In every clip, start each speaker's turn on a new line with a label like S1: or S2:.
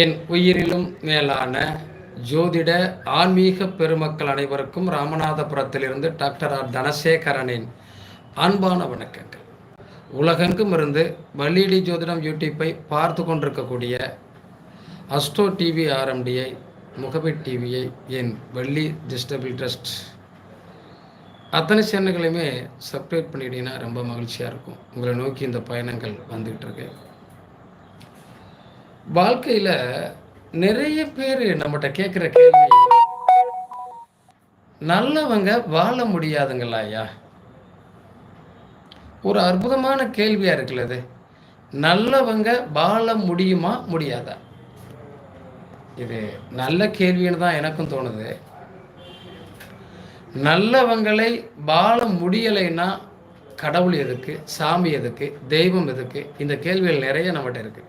S1: என் உயிரிலும் மேலான ஜோதிட ஆன்மீக பெருமக்கள் அனைவருக்கும் ராமநாதபுரத்திலிருந்து டாக்டர் ஆர் தனசேகரனின் அன்பான வணக்கங்கள். உலகெங்கும் இருந்து வள்ளிடி ஜோதிடம் யூடியூப்பை பார்த்து கொண்டிருக்கக்கூடிய அஸ்டோ டிவி ஆர்எம்டியை முகபி டிவியை என் வள்ளி டிஸ்டபிள் ட்ரஸ்ட். அத்தனை சேனல்களையுமே சப்ஸ்கிரைப் பண்ணிட்டீங்கன்னா ரொம்ப மகிழ்ச்சியாக இருக்கும். உங்களை நோக்கி இந்த பயணங்கள் வந்துகிட்டு இருக்கு. வாழ்க்கையில் நிறைய பேர் நம்மகிட்ட கேட்குற கேள்வி நல்லவங்க வாழ முடியாதுங்களா ஐயா? ஒரு அற்புதமான கேள்வியாக இருக்குல்ல நல்லவங்க வாழ முடியுமா முடியாதா? இது நல்ல கேள்வின்னு தான் எனக்கும் தோணுது. நல்லவங்களை வாழ முடியலைன்னா கடவுள் எதுக்கு சாமி எதுக்கு தெய்வம் எதுக்கு? இந்த கேள்விகள் நிறைய நம்மகிட்ட இருக்கு.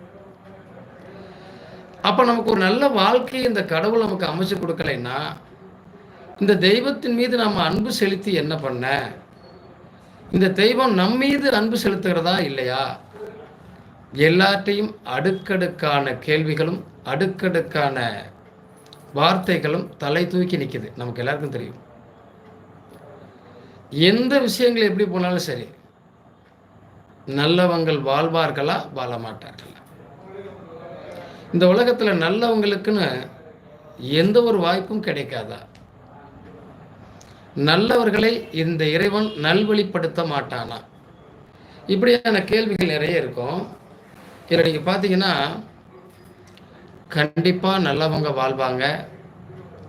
S1: அப்போ நமக்கு ஒரு நல்ல வாழ்க்கையை இந்த கடவுள் நமக்கு அமைச்சு கொடுக்கலைன்னா இந்த தெய்வத்தின் மீது நம்ம அன்பு செலுத்தி என்ன பண்ண? இந்த தெய்வம் நம் மீது அன்பு செலுத்துகிறதா இல்லையா? எல்லாத்தையும் அடுக்கடுக்கான கேள்விகளும் அடுக்கடுக்கான வார்த்தைகளும் தலை தூக்கி நிற்கிது நமக்கு எல்லாருக்கும் தெரியும். எந்த விஷயங்கள் எப்படி போனாலும் சரி நல்லவங்கள் வாழ்வார்களா வாழ மாட்டார்களா? இந்த உலகத்தில் நல்லவங்களுக்குன்னு எந்த ஒரு வாய்ப்பும் கிடைக்காதா? நல்லவர்களை இந்த இறைவன் நல்வழிப்படுத்த மாட்டானா? இப்படியான கேள்விகள் நிறைய இருக்கும். இதில் நீங்கள் பார்த்தீங்கன்னா கண்டிப்பாக நல்லவங்க வாழ்வாங்க.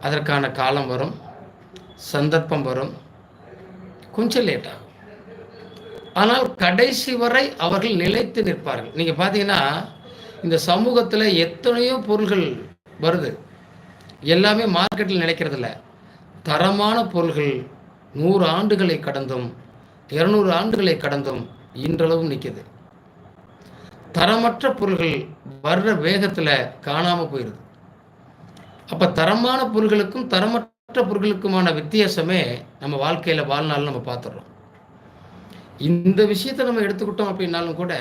S1: அதற்கான காலம் வரும். சந்தர்ப்பம் வரும். கொஞ்சம் லேட் ஆகும். ஆனால் கடைசி வரை அவர்கள் நிலைத்து நிற்பார்கள். நீங்கள் பார்த்தீங்கன்னா இந்த சமூகத்தில் எத்தனையோ பொருள்கள் வருது. எல்லாமே மார்க்கெட்டில் நினைக்கிறதில்ல தரமான பொருள்கள் நூறு ஆண்டுகளை கடந்தும் இருநூறு ஆண்டுகளை கடந்தும் இன்றளவும் நிற்கிது தரமற்ற பொருள்கள் வர்ற வேகத்தில் காணாமல் போயிடுது அப்போ தரமான பொருள்களுக்கும் தரமற்ற பொருட்களுக்குமான வித்தியாசமே நம்ம வாழ்க்கையில் வாழ்நாள் நம்ம பார்த்துடுறோம் இந்த விஷயத்தை நம்ம எடுத்துக்கிட்டோம் அப்படின்னாலும் கூட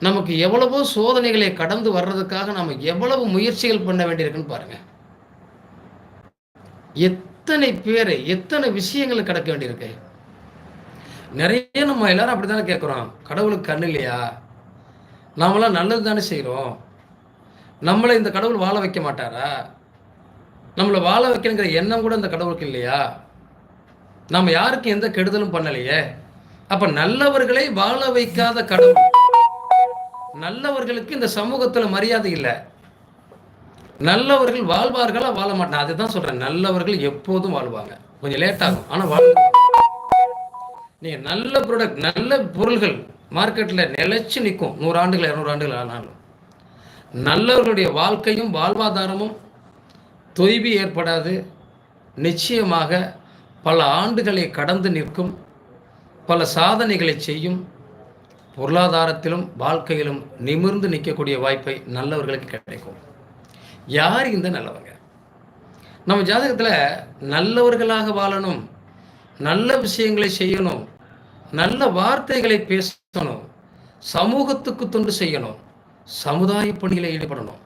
S1: நமக்கு எவ்வளவோ சோதனைகளை கடந்து வர்றதுக்காக நம்ம எவ்வளவு முயற்சிகள் பண்ண வேண்டியிருக்குன்னு பாருங்க. எத்தனை பேர் எத்தனை விஷயங்கள் கடக்க வேண்டியிருக்கு? நிறைய நம்ம எல்லாரும் அப்படித்தானே கேட்குறோம். கடவுளுக்கு கண்ணு இல்லையா? நாமெல்லாம் நல்லது தானே செய்கிறோம். நம்மளை இந்த கடவுள் வாழ வைக்க மாட்டாரா? நம்மளை வாழ வைக்கணுங்கிற எண்ணம் கூட இந்த கடவுளுக்கு இல்லையா? நம்ம யாருக்கும் எந்த கெடுதலும் பண்ணலையே. அப்போ நல்லவர்களை வாழ வைக்காத கடவுள் நல்லவர்களுக்கு இந்த சமூகத்தில் மரியாதை இல்லை. நல்லவர்கள் வாழ்வார்களா வாழ மாட்டாங்க அதுதான் சொல்றேன். நல்லவர்கள் எப்போதும் வாழ்வாங்க. கொஞ்சம் லேட் ஆகும். ஆனால் வாழ்வாங்க நீங்க நல்ல ப்ராடக்ட் நல்ல பொருள்கள் மார்க்கெட்டில் நிலைச்சு நிற்கும் நூறு ஆண்டுகள் இரநூறு ஆண்டுகள் ஆனாலும். நல்லவர்களுடைய வாழ்க்கையும் வாழ்வாதாரமும் தொய்வு ஏற்படாது. நிச்சயமாக பல ஆண்டுகளை கடந்து நிற்கும். பல சாதனைகளை செய்யும். பொருளாதாரத்திலும் வாழ்க்கையிலும் நிமிர்ந்து நிற்கக்கூடிய வாய்ப்பை நல்லவர்களுக்கு கிடைக்கும். யார் இந்த நல்லவங்க? நம்ம ஜாதகத்தில் நல்லவர்களாக வாழணும் நல்ல விஷயங்களை செய்யணும் நல்ல வார்த்தைகளை பேசணும் சமூகத்துக்கு தொண்டு செய்யணும் சமுதாய பணியில் ஈடுபடணும்.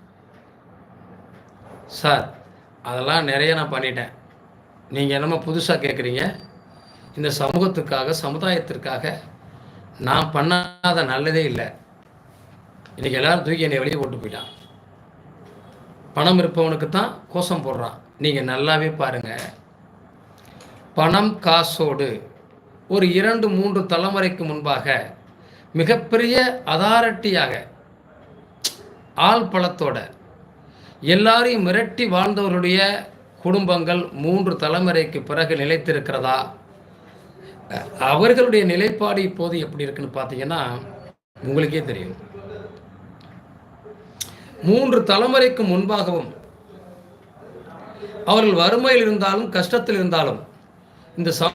S1: சார் அதெல்லாம் நிறைய நான் பண்ணிட்டேன். நீங்கள் என்னமோ புதுசாக கேட்குறீங்க இந்த சமூகத்துக்காக சமுதாயத்திற்காக நான் பண்ணாத நல்லதே இல்லை. இன்றைக்கி எல்லாரும் தூக்கி என்னை வெளியே போட்டு போயிட்டான். பணம் இருப்பவனுக்கு தான் கோஷம் போடுறான். நீங்கள் நல்லாவே பாருங்கள் பணம் காசோடு ஒரு இரண்டு மூன்று தலைமுறைக்கு முன்பாக மிகப்பெரிய அதாரட்டியாக ஆள் பழத்தோட எல்லாரையும் மிரட்டி வாழ்ந்தவருடைய குடும்பங்கள் மூன்று தலைமுறைக்கு பிறகு நிலைத்திருக்கிறதா? அவர்களுடைய நிலைப்பாடு இப்போது எப்படி இருக்குன்னு பார்த்தீங்கன்னா உங்களுக்கே தெரியும். மூன்று தலைமுறைக்கு முன்பாகவும் அவர்கள் வறுமையில் இருந்தாலும் கஷ்டத்தில் இருந்தாலும் இந்த